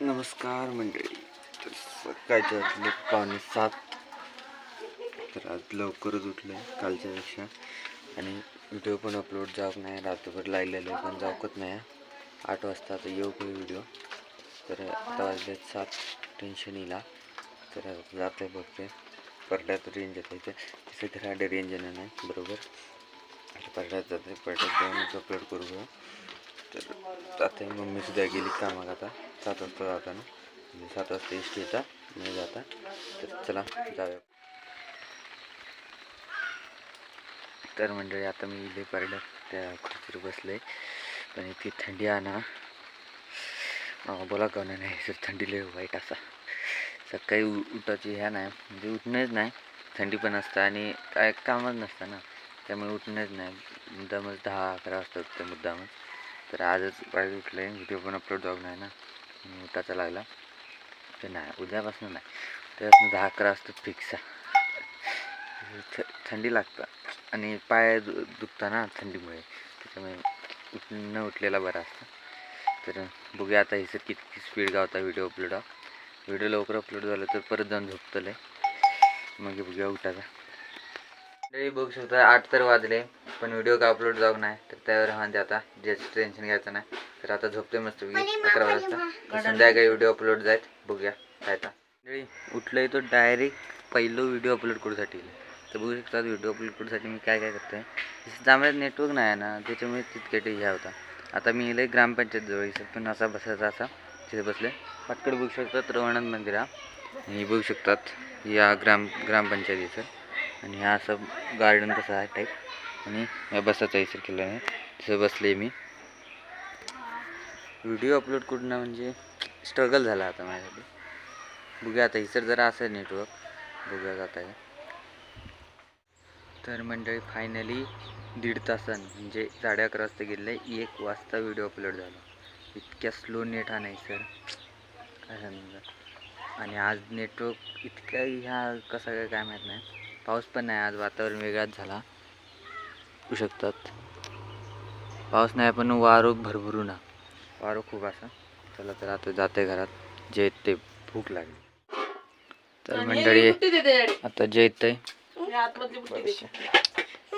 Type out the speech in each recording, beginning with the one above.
नमस्कार मंडळी. तर सकाळच्या वाजले पावणे सात. तर आज लवकरच उठलं आहे कालच्यापेक्षा. आणि व्हिडिओ पण अपलोड जावक नाही रात्रभर लागलेलं पण जावकत नाही. आठ वाजता आता येऊ काही व्हिडिओ? तर आता वाजले सात टेन्शन येला तर आता जाते बघते पडल्यात रेंज येते इथे. तिथे घराडे रेंज येणार नाही बरोबर. आता पडल्यात जाते पडल्यात जाऊनच अपलोड करू तर आता मम्मीसुद्धा गेली कामात आता. सात वाजता जाताना म्हणजे सात वाजता एस नाही जाता. तर चला जाऊया. तर मंडळी आता मी इथे पडलं त्या खुर्चीवर बसले पण इतकी थंडी आहे ना. बोला का नाही सर थंडी लय वाईट असा. सकाळी उ उठायची ह्या नाही म्हणजे उठणंच नाही. थंडी पण असतं आणि काय कामच नसतं ना. त्यामुळे उठणंच नाही. मुद्दामच दहा अकरा वाजता उठते मुद्दामच. तर आजच पाहिजे उठलं आहे व्हिडिओ पण अपलोड जाऊ नाही ना. उठाचा लागला. ते नाही उद्यापासून नाही. त्यापासून दहा अकरा वाजता फिक्स थ थंडी लागतं. आणि पाय दु दुखतं ना थंडीमुळे. त्याच्यामुळे उठ न उठलेला बरा असतं. तर बघूया आता हे सर किती स्पीड गावता व्हिडिओ अपलोड व्हिडिओ लवकर अपलोड झालं तर परत जाऊन झोपतलं. मग बघूया उठायचा मंडळी बघू शकता आठ तर वाजले पण व्हिडिओ का अपलोड जाऊ नाही. तर त्यावर म्हणजे आता. ज्याचं टेन्शन घ्यायचं नाही. तर आता झोपते मस्त अकरा वाजता. संध्याकाळी व्हिडिओ अपलोड जायत बघूया काय आता. मंडळी तो डायरेक्ट पहिलं व्हिडिओ अपलोड करूसाठी. येईल. तर बघू शकता व्हिडिओ अपलोड करूसाठी मी काय काय करतोय. चांगलं नेटवर्क नाही आहे ना त्याच्यामुळे तितके ते ह्या होता. आता मी इले ग्रामपंचायत जवळ इथं पण असा बसायचा असा तिथे बसले पटकड बघू शकतात रवणाथ मंदिर हा. आणि बघू शकतात या ग्राम ग्रामपंचायतीचं. आणि हा असं गार्डन कसं आहे टाईप आणि या बसाचा इसर केला आहे तिथं बसले मी. व्हिडिओ अपलोड करणं म्हणजे स्ट्रगल झाला आता माझ्यासाठी. बघूया आता इसर जरा असं नेटवर्क बघूया जाता आहे तर मंडळी फायनली दीड तासान म्हणजे साडे अकरा वाजता गेले एक वाजता व्हिडिओ अपलोड झाला. इतक्या स्लो नेट हा नाही सर काय समजा आणि आज नेटवर्क इतक्या ह्या कसा काय काय माहीत नाही. पाऊस पण नाही आज वातावरण वेगळाच झाला. होऊ शकतात. पाऊस नाही पण वारो भरभरून वारो खूप असा. चला तर आता जाते घरात. जे ते भूक लागली. तर मंडळी आता जे येतंय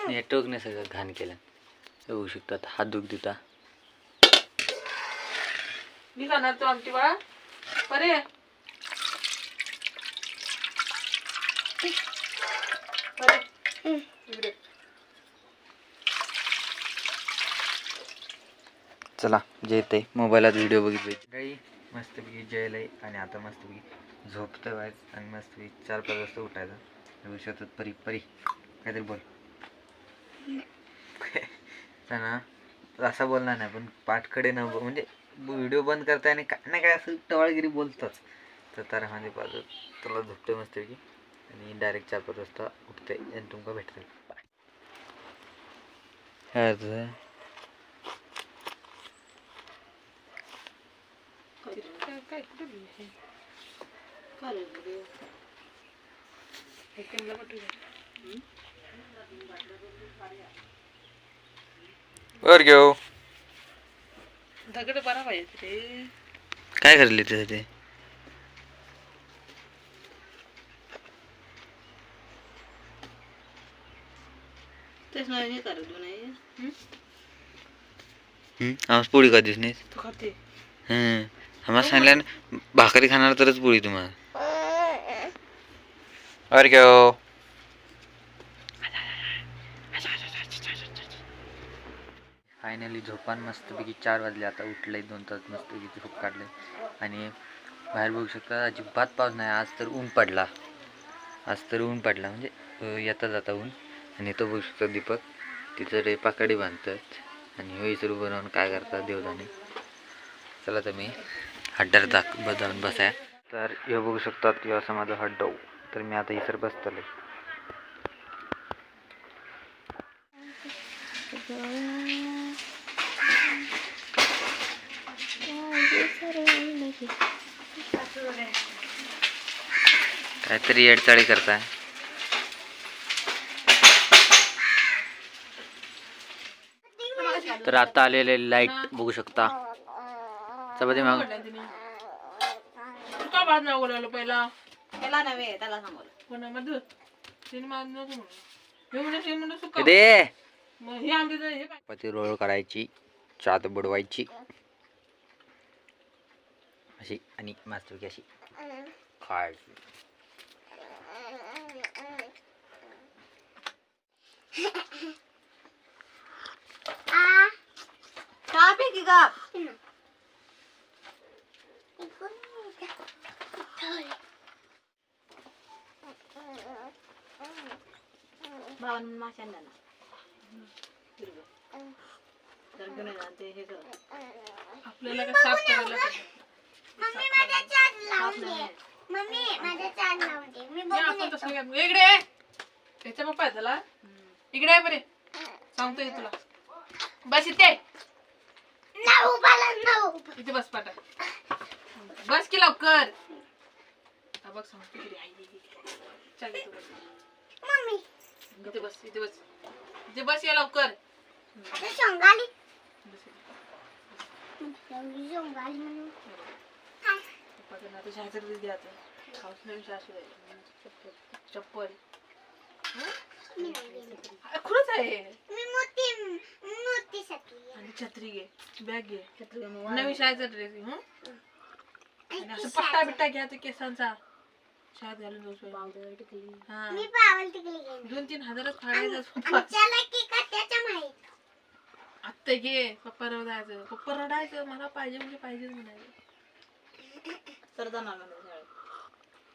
नेटवर्कने सगळं घाण केलं. ते होऊ शकतात हात दुख देता. मी खाणार तो आमची बाळा. बरे बरे चला जे येते मोबाईलात व्हिडिओ बघितले. काही मस्तपैकी जेलय आणि आता मस्तपैकी झोपतं व्हायचं आणि मस्तपैकी चार पाच वाजता उठायचं. शकतात परी परी. काहीतरी बोल. ना. असा बोलणार नाही पण पाठकडे न म्हणजे व्हिडिओ बंद करताय आणि काय ना काय असं टवाळगिरी बोलतच. तर तारा खांदे पाहतो. तुला झोपते मस्तपैकी. आणि डायरेक्ट चार पाच वाजता उठते आणि तुमका भेटते काय तुझं काय काय कुठे गेली हे? काय? हे गेली? वर घेऊ. दगड बरा पाहिजे रे काय करले त्याचं ते? तेच नाही करत नाही हम्म, आम्हाला पोळी का दिसणे तू खाते. हम्म आम्हाला सांगल्यानं भाकरी खाणार तरच पोळी तुम्हाला. अरे घेऊ फायनली झोपान मस्तपैकी चार वाजले. आता उठले दोन तास मस्तपैकी झोप काढले आणि बाहेर बघू शकता अजिबात पाऊस नाही. आज तर ऊन पडला. आज तर ऊन पडला. म्हणजे येता जाता ऊन. आणि तो बघू शकता दीपक. तिथं रे पाकडी बांधतात. आणि हो इतर उभं राहून काय करतात देवदाने. चला तर मी. हड्डार दाख जाऊन बसाय. तर हे बघू शकतात किंवा असं माझं हड्डव हो. तर मी आता इसर बसतले काहीतरी येडचाळी करताय. तर आता आलेले लाइट बघू शकता. चपाती मग का बाद नाव बोलावलं पहिला? त्याला नव्हे त्याला सांगवलं कोणा मधु. तिने माझं नको म्हणलं मी ते म्हणलं सुका दे मग हे आमच्या हे रोल करायची चात बुडवायची. अशी आणि मस्तपैकी अशी. खायची. चहा पी की गप? भावन माशांना ना हिरवं. तर घेऊन ये ना ते हे कर आपल्याला काय साफ करायला पाहिजे. मम्मी माझ्या चाट साफ लावून नाही. दे मम्मी माझ्या चाट लावून दे मी हे बघून आपण येतो तसं काय- इकडे ये. त्याच्या पप्पा आहे त्याला. इकडे आहे बरे सांगतोय तुला बस इथे नऊ बाला नऊ इथे बस पाटा बस की लवकर हा बघ सांगतो इकडे आई, आई, आई. चल इथे बस. मम्मी इथे बस इथे बस. इथे बस या लवकर. एवढी सोंगाली म्हणून. चप्पल. खरंच आहे. आणि छत्री घे. बॅग घे. छत्री घेऊन नवीन. शाळेचा ड्रेस घे हं? आणि असं पट्टा बिट्टा घ्या ते केसांचा. शाळेत घालून जाऊ सोय. पावडर किती हा. मी पावल तिकडे गेली. दोन तीन हजारच फाडायचं आणि त्याला की का त्याच्या माहीत आत्ता घे पप्पा रडायचं. पप्पा रडायचं मला पाहिजे म्हणजे पाहिजेच म्हणायचं. नाही शाळेत.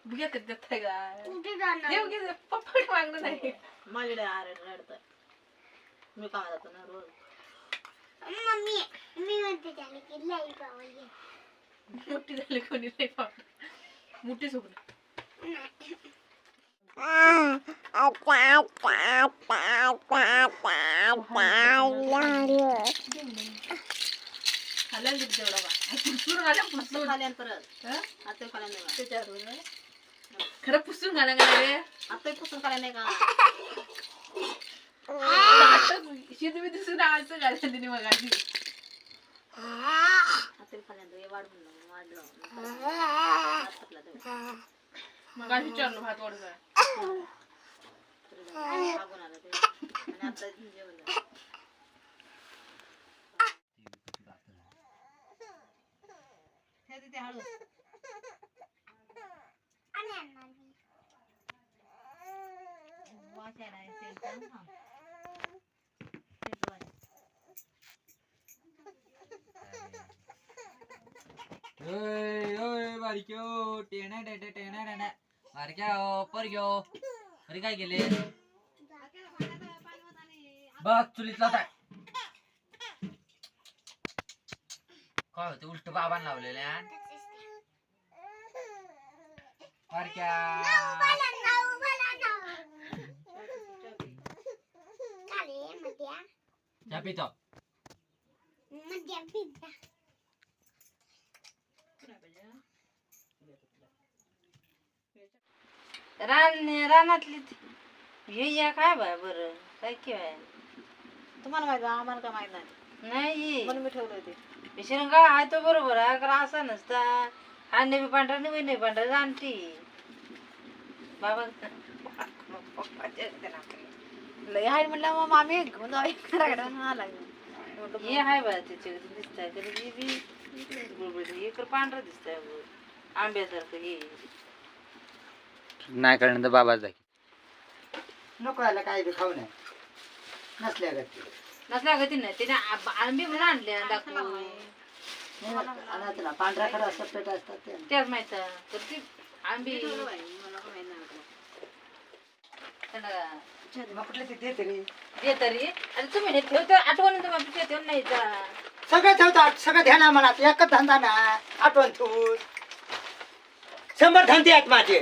बघ्या ते देत आहे का? कुठे जाणार. घे पप्पा मागणं नाही? माझ्याकडे आरे रडतंय. मी कामाला जातो ना रोज. मम्मी मी म्हणते त्याला की लई पावल घे. मोठी झाली कोणी नाही मोठी सोबत खाल्ला किती तेवढा बा पुसून घाला आता पुसून खाल्यान परत हं? आता खाल्या नाही का त्याच्यावर बरं. खरं पुसून घाला का रे आता पुसून खाल्या नाही का आता शेती दिसून असं घाला तिने मग आधी आता खाल्यान हे वाढ म्हणलं वाढलं हात पटला तेव्हा. मग आधी विचारलो भात वाढ काय तरी जाऊन मागून आलं ते आणि आता जेवण झालं. हे तिथे हळू आणि आणणार मी. वास यायला आहे तेलचा ना. तेलचं वास. ओय ओय बारक्यो टेणा टेणा टेणा टेणा बारक्या ओ परग्यो अरे काय केले बघ चुलीतला काय काय होते उलट बाबांना लावलेले बारक्या बाला नऊ बाला नऊ चालेल मध्या चहा पितो मध्या पिझ्झा रान रानातली हे या काय बाय बरं काय किंवा तुम्हाला माहीत आम्हाला काय माहीत नाही नाही म्हणून मी ठेवलं ते विसरून आहे तो बरोबर आहे कारण असा नसता हा नेहमी पांढरा नेहमी नाही पांढरा जाणती बाबा लय आहे म्हणलं मग आम्ही घेऊन जाऊ घराकडे आला हे आहे बा त्याच्या दिसतंय तरी हे बी बुळबुळ हे तर पांढरा दिसतंय. आंब्यासारखं हे नाही कळलं तर बाबाच दाखी नको याला काय बी खाऊ नये. नसल्या गती. नसल्या गती नाही त्याने आ- आंबे म्हणून आणले दाखवून. खडा सपरेट असतात ते. त्याच माहीत. तर ती आंबे त्यांना मग कुठले ते दे तरी दे तरी आणि तुम्ही नाही ठेवतो आठवण तुम्ही ठेवून नाही जा. सगळं ठेवतात सगळं ध्याना मनात. एकच धंदा ना आठवण ठेवून. शंभर धंदे आहेत माझे.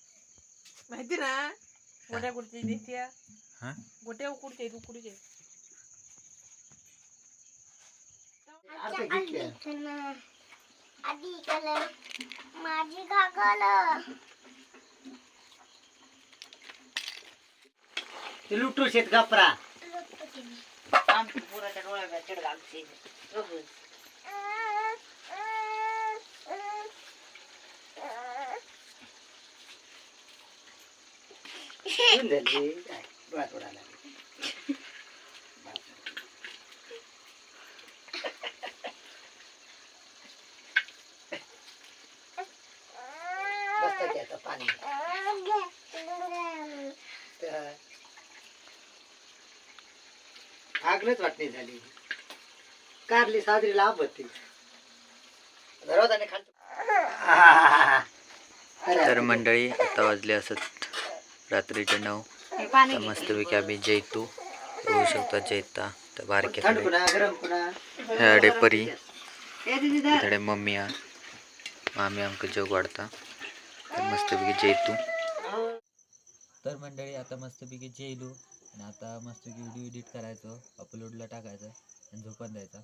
माहिती ना? गोट्या कुठचे देत्या हा? गोट्या उकडते आधी कलर माझी ते लुटू शेत गपरा. आमची पोराच्या घालते. येऊन झाली. काय, लागली. पाणी तर आगलच वाटणी झाली कारली साजरी लाभ होती खाल तर मंडळी आता वाजले असत रात्रीचे नऊ. हे तर मस्तपैकी आम्ही जैतू होऊ शकतो जैता तर थंड. बारक्याकडे परी. इकडे मम्मी आ मामी आमक जोग वाढता तर मस्तपैकी जैतू तर मंडळी आता मस्तपैकी जेलू आणि आता मस्तपैकी व्हिडिओ एडिट करायचं अपलोडला टाकायचं आणि झोपून द्यायचा.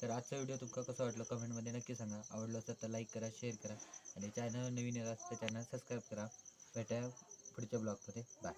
तर आजचा व्हिडिओ तुमका कसं वाटलं कमेंटमध्ये नक्की सांगा. आवडलं असेल तर लाईक करा शेअर करा. आणि चॅनल नवीन येत असतं चॅनल सबस्क्राईब करा. भेटाया. पुढच्या ब्लॉगमध्ये. बाय.